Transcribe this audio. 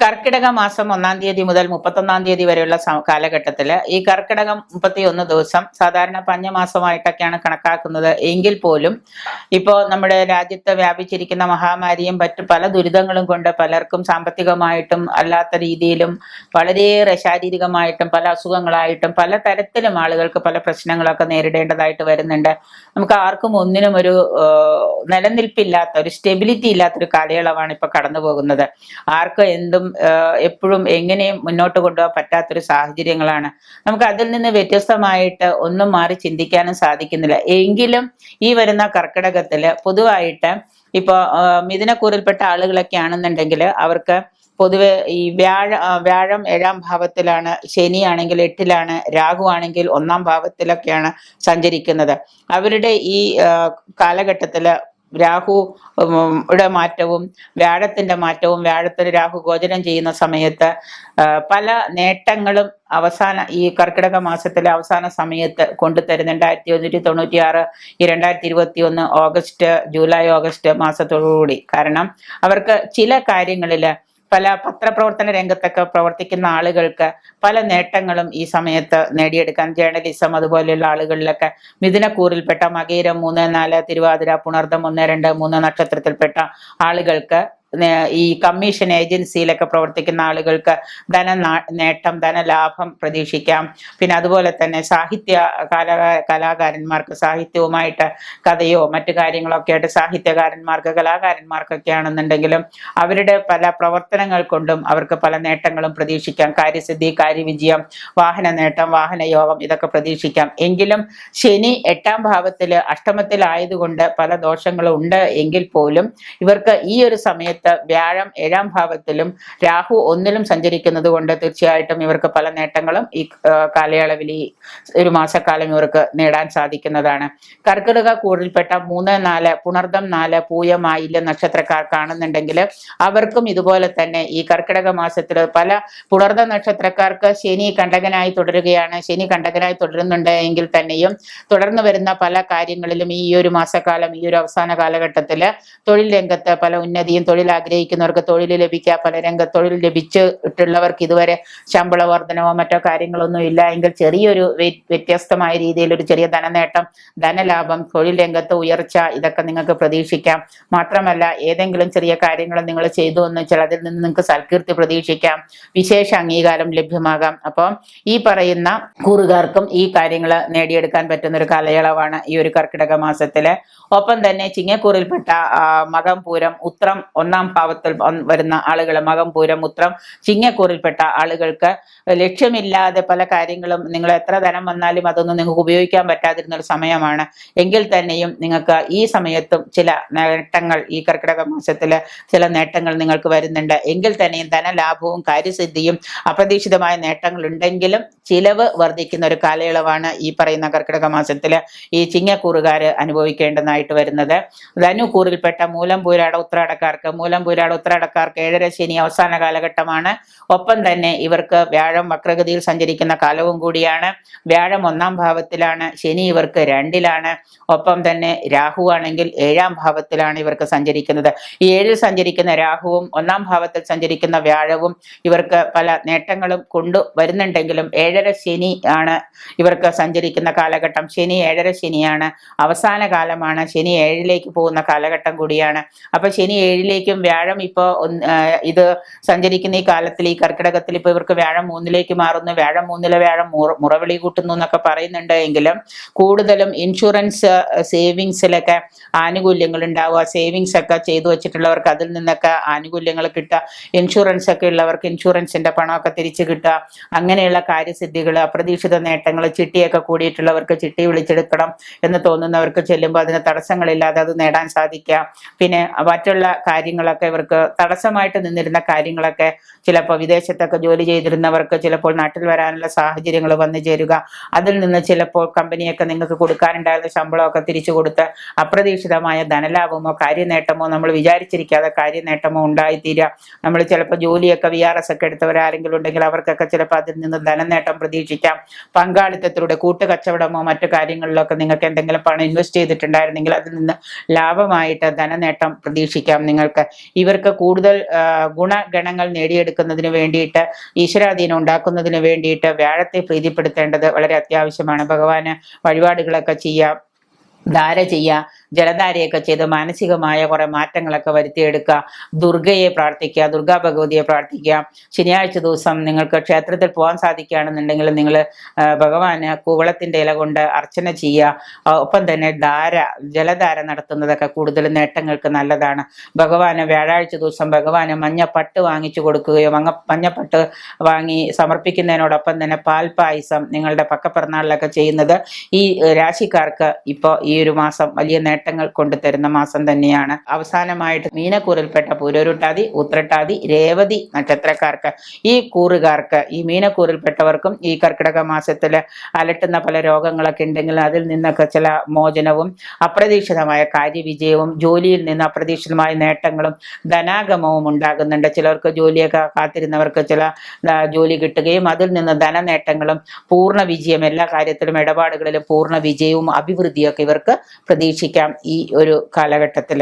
കർക്കിടക മാസം ഒന്നാം തീയതി മുതൽ മുപ്പത്തൊന്നാം തീയതി വരെയുള്ള കാലഘട്ടത്തിൽ ഈ കർക്കിടകം മുപ്പത്തിയൊന്ന് ദിവസം സാധാരണ പഞ്ഞമാസമായിട്ടൊക്കെയാണ് കണക്കാക്കുന്നത്. എങ്കിൽ പോലും ഇപ്പോൾ നമ്മുടെ രാജ്യത്ത് വ്യാപിച്ചിരിക്കുന്ന മഹാമാരിയും മറ്റു പല ദുരിതങ്ങളും കൊണ്ട് പലർക്കും സാമ്പത്തികമായിട്ടും അല്ലാത്ത രീതിയിലും വളരെയേറെ ശാരീരികമായിട്ടും പല അസുഖങ്ങളായിട്ടും പല തരത്തിലും ആളുകൾക്ക് പല പ്രശ്നങ്ങളൊക്കെ നേരിടേണ്ടതായിട്ട് വരുന്നുണ്ട്. നമുക്ക് ആർക്കും ഒന്നിനും ഒരു നിലനിൽപ്പില്ലാത്ത ഒരു സ്റ്റെബിലിറ്റി ഇല്ലാത്തൊരു കാലയളവാണ് ഇപ്പൊ കടന്നു പോകുന്നത് ആർക്കും എന്തും എപ്പോഴും എങ്ങനെയും മുന്നോട്ട് കൊണ്ടുപോകാൻ പറ്റാത്തൊരു സാഹചര്യങ്ങളാണ്. നമുക്ക് അതിൽ നിന്ന് വ്യത്യസ്തമായിട്ട് ഒന്നും മാറി ചിന്തിക്കാനും സാധിക്കുന്നില്ല. എങ്കിലും ഈ വരുന്ന കർക്കിടകത്തിൽ പൊതുവായിട്ട് ഇപ്പോൾ മിഥുനക്കൂറിൽപ്പെട്ട ആളുകളൊക്കെ ആണെന്നുണ്ടെങ്കിൽ അവർക്ക് പൊതുവെ ഈ വ്യാഴ വ്യാഴം ഏഴാം ഭാവത്തിലാണ് ശനിയാണെങ്കിൽ എട്ടിലാണ് രാഹു ആണെങ്കിൽ ഒന്നാം ഭാവത്തിലൊക്കെയാണ് സഞ്ചരിക്കുന്നത്. അവരുടെ ഈ ആ, കാലഘട്ടത്തിൽ രാഹു യുടെ മാറ്റവും വ്യാഴത്തിന്റെ മാറ്റവും വ്യാഴത്തിന് രാഹു ഗോചരം ചെയ്യുന്ന സമയത്ത് പല നേട്ടങ്ങളും അവസാന ഈ കർക്കിടക മാസത്തിലെ അവസാന സമയത്ത് കൊണ്ടുതരുന്ന രണ്ടായിരത്തി ഒരുന്നൂറ്റി തൊണ്ണൂറ്റി ആറ് ഈ രണ്ടായിരത്തി ഇരുപത്തി ഒന്ന് ഓഗസ്റ്റ് ജൂലൈ ഓഗസ്റ്റ് മാസത്തോടുകൂടി. കാരണം അവർക്ക് ചില കാര്യങ്ങളിൽ പല പത്രപ്രവർത്തന രംഗത്തൊക്കെ പ്രവർത്തിക്കുന്ന ആളുകൾക്ക് പല നേട്ടങ്ങളും ഈ സമയത്ത് നേടിയെടുക്കാൻ ജേർണലിസം അതുപോലെയുള്ള ആളുകളിലൊക്കെ. മിഥുനക്കൂറിൽപ്പെട്ട മകീരം മൂന്ന് നാല് തിരുവാതിര പുണർദം ഒന്ന് രണ്ട് മൂന്ന് നക്ഷത്രത്തിൽപ്പെട്ട ആളുകൾക്ക് ഈ കമ്മീഷൻ ഏജൻസിയിലൊക്കെ പ്രവർത്തിക്കുന്ന ആളുകൾക്ക് ധന നേട്ടം ധനലാഭം പ്രതീക്ഷിക്കാം. പിന്നെ അതുപോലെ തന്നെ സാഹിത്യ കലാ കലാകാരന്മാർക്ക് സാഹിത്യവുമായിട്ട് കഥയോ മറ്റു കാര്യങ്ങളൊക്കെ ആയിട്ട് സാഹിത്യകാരന്മാർക്ക് കലാകാരന്മാർക്കൊക്കെ ആണെന്നുണ്ടെങ്കിലും അവരുടെ പല പ്രവർത്തനങ്ങൾ കൊണ്ടും അവർക്ക് പല നേട്ടങ്ങളും പ്രതീക്ഷിക്കാം. കാര്യസിദ്ധി കാര്യവിജയം വാഹന നേട്ടം വാഹന യോഗം ഇതൊക്കെ പ്രതീക്ഷിക്കാം. എങ്കിലും ശനി എട്ടാം ഭാവത്തിൽ അഷ്ടമത്തിലായതുകൊണ്ട് പല ദോഷങ്ങളും ഉണ്ട് എങ്കിൽ പോലും ഇവർക്ക് ഈ ഒരു സമയത്ത് വ്യാഴം ഏഴാം ഭാവത്തിലും രാഹു ഒന്നിലും സഞ്ചരിക്കുന്നത് കൊണ്ട് തീർച്ചയായിട്ടും ഇവർക്ക് പല നേട്ടങ്ങളും ഈ കാലയളവിൽ ഈ ഒരു മാസക്കാലം ഇവർക്ക് നേടാൻ സാധിക്കുന്നതാണ്. കർക്കിടക കൂറിൽപ്പെട്ട മൂന്ന് നാല് പുണർദം നാല് പൂയം നക്ഷത്രക്കാർ നക്ഷത്രക്കാർക്കാണെന്നുണ്ടെങ്കിൽ അവർക്കും ഇതുപോലെ തന്നെ ഈ കർക്കിടക മാസത്തിൽ പല പുണർദ നക്ഷത്രക്കാർക്ക് ശനി കണ്ടകനായി തുടരുകയാണ്. ശനി കണ്ടകനായി തുടരുന്നുണ്ട് എങ്കിൽ തന്നെയും തുടർന്ന് വരുന്ന പല കാര്യങ്ങളിലും ഈ ഒരു മാസക്കാലം ഈ ഒരു അവസാന കാലഘട്ടത്തിൽ തൊഴിൽ രംഗത്ത് പല ഉന്നതിയും തൊഴിൽ ആഗ്രഹിക്കുന്നവർക്ക് തൊഴിൽ ലഭിക്കുക പല രംഗ തൊഴിൽ ലഭിച്ചിട്ടുള്ളവർക്ക് ഇതുവരെ ശമ്പള വർധനവോ മറ്റോ കാര്യങ്ങളൊന്നും ഇല്ല. എങ്കിൽ ചെറിയൊരു വ്യത്യസ്തമായ രീതിയിൽ ഒരു ചെറിയ ധനനേട്ടം ധനലാഭം തൊഴിൽ രംഗത്ത് ഉയർച്ച ഇതൊക്കെ നിങ്ങൾക്ക് പ്രതീക്ഷിക്കാം. മാത്രമല്ല ഏതെങ്കിലും ചെറിയ കാര്യങ്ങൾ നിങ്ങൾ ചെയ്തു എന്ന് അതിൽ നിന്ന് നിങ്ങൾക്ക് സൽകീർത്തി പ്രതീക്ഷിക്കാം. വിശേഷ അംഗീകാരം ലഭ്യമാകാം. അപ്പം ഈ പറയുന്ന കൂറുകാർക്കും ഈ കാര്യങ്ങൾ നേടിയെടുക്കാൻ പറ്റുന്ന ഒരു കാലയളവാണ് ഈ ഒരു കർക്കിടക മാസത്തിലെ. ഒപ്പം തന്നെ ചിങ്ങക്കൂറിൽപ്പെട്ട മകം പൂരം ഉത്രം ഒന്നാം ഭാവത്തിൽ വന്ന് വരുന്ന ആളുകൾ മകം പൂരം ഉത്രം ചിങ്ങക്കൂറിൽപ്പെട്ട ആളുകൾക്ക് ലക്ഷ്യമില്ലാതെ പല കാര്യങ്ങളും നിങ്ങൾ എത്ര ധനം വന്നാലും അതൊന്നും നിങ്ങൾക്ക് ഉപയോഗിക്കാൻ പറ്റാതിരുന്ന ഒരു സമയമാണ്. എങ്കിൽ തന്നെയും നിങ്ങൾക്ക് ഈ സമയത്തും ചില നേട്ടങ്ങൾ ഈ കർക്കിടക മാസത്തിൽ ചില നേട്ടങ്ങൾ നിങ്ങൾക്ക് വരുന്നുണ്ട്. എങ്കിൽ തന്നെയും ധനലാഭവും കാര്യസിദ്ധിയും അപ്രതീക്ഷിതമായ നേട്ടങ്ങൾ ഉണ്ടെങ്കിലും ചിലവ് വർദ്ധിക്കുന്ന ഒരു കാലയളവാണ് ഈ പറയുന്ന കർക്കിടക മാസത്തിൽ ഈ ചിങ്ങക്കൂറുകാര് അനുഭവിക്കേണ്ടതായിട്ട് വരുന്നത്. ധനുക്കൂറിൽപ്പെട്ട മൂലം പൂരാട ഉത്രാടക്കാർക്ക് മൂലം പൂരാട ഉത്രാടക്കാർക്ക് ഏഴര ശനി അവസാന കാലഘട്ടമാണ്. ഒപ്പം തന്നെ ഇവർക്ക് വ്യാഴം വക്രഗതിയിൽ സഞ്ചരിക്കുന്ന കാലവും കൂടിയാണ്. വ്യാഴം ഒന്നാം ഭാവത്തിലാണ് ശനി ഇവർക്ക് രണ്ടിലാണ്. ഒപ്പം തന്നെ രാഹു ആണെങ്കിൽ ഏഴാം ഭാവത്തിലാണ് ഇവർക്ക് സഞ്ചരിക്കുന്നത്. ഈ ഏഴിൽ സഞ്ചരിക്കുന്ന രാഹുവും ഒന്നാം ഭാവത്തിൽ സഞ്ചരിക്കുന്ന വ്യാഴവും ഇവർക്ക് പല നേട്ടങ്ങളും കൊണ്ടു വരുന്നുണ്ടെങ്കിലും ഏഴര ശനി ആണ് ഇവർക്ക് സഞ്ചരിക്കുന്ന കാലഘട്ടം. ശനി ഏഴര ശനിയാണ്. അവസാന കാലമാണ്. ശനി ഏഴിലേക്ക് പോകുന്ന കാലഘട്ടം കൂടിയാണ്. അപ്പൊ ശനി ഏഴിലേക്കും വ്യാഴം ഇപ്പോ ഒന്ന് ആ, ഇത് സഞ്ചരിക്കുന്ന ഈ കാലത്തിൽ ഈ കർക്കിടകത്തിൽ ഇപ്പൊ ഇവർക്ക് വ്യാഴം മൂന്നിലേക്ക് മാറുന്നു. വ്യാഴം മൂന്നിലെ വ്യാഴം മുറ- മുറവിളി കൂട്ടുന്നു എന്നൊക്കെ പറയുന്നുണ്ട് എങ്കിലും കൂടുതലും ഇൻഷുറൻസ് സേവിങ്സിലൊക്കെ ആനുകൂല്യങ്ങൾ ഉണ്ടാവുക സേവിങ്സ് ഒക്കെ ചെയ്തു വെച്ചിട്ടുള്ളവർക്ക് അതിൽ നിന്നൊക്കെ ആനുകൂല്യങ്ങൾ കിട്ടുക ഇൻഷുറൻസ് ഒക്കെ ഉള്ളവർക്ക് ഇൻഷുറൻസിന്റെ പണമൊക്കെ തിരിച്ചു കിട്ടുക അങ്ങനെയുള്ള കാര്യസിദ്ധികൾ അപ്രതീക്ഷിത നേട്ടങ്ങൾ ചിട്ടിയൊക്കെ കൂടിയിട്ടുള്ളവർക്ക് ചിട്ടി വിളിച്ചെടുക്കണം എന്ന് തോന്നുന്നവർക്ക് ചെല്ലുമ്പോൾ അതിന് തടസ്സങ്ങളില്ലാതെ അത് നേടാൻ സാധിക്കുക. പിന്നെ മറ്റുള്ള കാര്യങ്ങൾ കാര്യങ്ങളൊക്കെ ഇവർക്ക് തടസ്സമായിട്ട് നിന്നിരുന്ന കാര്യങ്ങളൊക്കെ ചിലപ്പോൾ വിദേശത്തൊക്കെ ജോലി ചെയ്തിരുന്നവർക്ക് ചിലപ്പോൾ നാട്ടിൽ വരാനുള്ള സാഹചര്യങ്ങൾ വന്നു ചേരുക. അതിൽ നിന്ന് ചിലപ്പോൾ കമ്പനിയൊക്കെ നിങ്ങൾക്ക് കൊടുക്കാനുണ്ടായിരുന്ന ശമ്പളമൊക്കെ തിരിച്ചു കൊടുത്ത് അപ്രതീക്ഷിതമായ ധനലാഭമോ കാര്യനേട്ടമോ നമ്മൾ വിചാരിച്ചിരിക്കാതെ കാര്യനേട്ടമോ ഉണ്ടായിത്തീരുക. നമ്മൾ ചിലപ്പോൾ ജോലിയൊക്കെ വി ആർ എസ് ഒക്കെ എടുത്തവരാരെങ്കിലും ഉണ്ടെങ്കിൽ അവർക്കൊക്കെ ചിലപ്പോൾ അതിൽ നിന്ന് ധനനേട്ടം പ്രതീക്ഷിക്കാം. പങ്കാളിത്തത്തിലൂടെ കൂട്ടുകച്ചവടമോ മറ്റു കാര്യങ്ങളിലൊക്കെ നിങ്ങൾക്ക് എന്തെങ്കിലും പണം ഇൻവെസ്റ്റ് ചെയ്തിട്ടുണ്ടായിരുന്നെങ്കിൽ അതിൽ നിന്ന് ലാഭമായിട്ട് ധനനേട്ടം പ്രതീക്ഷിക്കാം നിങ്ങൾക്ക്. ഇവർക്ക് കൂടുതൽ ഗുണഗണങ്ങൾ നേടിയെടുക്കുന്നതിന് വേണ്ടിയിട്ട് ഈശ്വരാധീനം ഉണ്ടാക്കുന്നതിന് വേണ്ടിയിട്ട് വ്യാഴത്തെ പ്രീതിപ്പെടുത്തേണ്ടത് വളരെ അത്യാവശ്യമാണ്. ഭഗവാന് വഴിപാടുകളൊക്കെ ചെയ്യാം ധാര ചെയ്യുക ജലധാരയൊക്കെ ചെയ്ത് മാനസികമായ കുറെ മാറ്റങ്ങളൊക്കെ വരുത്തിയെടുക്കുക. ദുർഗയെ പ്രാർത്ഥിക്കുക ദുർഗാ ഭഗവതിയെ പ്രാർത്ഥിക്കുക. ശനിയാഴ്ച ദിവസം നിങ്ങൾക്ക് ക്ഷേത്രത്തിൽ പോകാൻ സാധിക്കുകയാണെന്നുണ്ടെങ്കിൽ നിങ്ങൾ ഭഗവാന് കൂവളത്തിന്റെ ഇല കൊണ്ട് അർച്ചന ചെയ്യുക. ഒപ്പം തന്നെ ധാര ജലധാര നടത്തുന്നതൊക്കെ കൂടുതൽ നേട്ടങ്ങൾക്ക് നല്ലതാണ്. ഭഗവാന് വ്യാഴാഴ്ച ദിവസം ഭഗവാന് മഞ്ഞപ്പട്ട് വാങ്ങിച്ചു കൊടുക്കുകയോ മങ്ങ മഞ്ഞപ്പട്ട് വാങ്ങി സമർപ്പിക്കുന്നതിനോടൊപ്പം തന്നെ പാൽപായസം നിങ്ങളുടെ പക്കപ്പിറന്നാളിലൊക്കെ ചെയ്യുന്നത് ഈ രാശിക്കാർക്ക് ഇപ്പോൾ ഈ ഒരു മാസം വലിയ നേട്ടങ്ങൾ കൊണ്ടുതരുന്ന മാസം തന്നെയാണ്. അവസാനമായിട്ട് മീനക്കൂറിൽപ്പെട്ട പൂരോരുട്ടാതി ഉത്രട്ടാതി രേവതി നക്ഷത്രക്കാർക്ക്. ഈ കൂറുകാർക്ക് ഈ മീനക്കൂറിൽപ്പെട്ടവർക്കും ഈ കർക്കിടക മാസത്തിൽ അലട്ടുന്ന പല രോഗങ്ങളൊക്കെ ഉണ്ടെങ്കിൽ അതിൽ നിന്നൊക്കെ ചില മോചനവും അപ്രതീക്ഷിതമായ കാര്യവിജയവും ജോലിയിൽ നിന്ന് അപ്രതീക്ഷിതമായ നേട്ടങ്ങളും ധനാഗമവും ഉണ്ടാകുന്നുണ്ട്. ചിലർക്ക് ജോലിയൊക്കെ കാത്തിരുന്നവർക്ക് ചില ജോലി കിട്ടുകയും അതിൽ നിന്ന് ധനനേട്ടങ്ങളും പൂർണ വിജയം എല്ലാ കാര്യത്തിലും ഇടപാടുകളിലും പൂർണ വിജയവും അഭിവൃദ്ധിയൊക്കെ ഇവർക്ക് പ്രതീക്ഷിക്കാം. ഈ ഒരു കാലഘട്ടത്തിൽ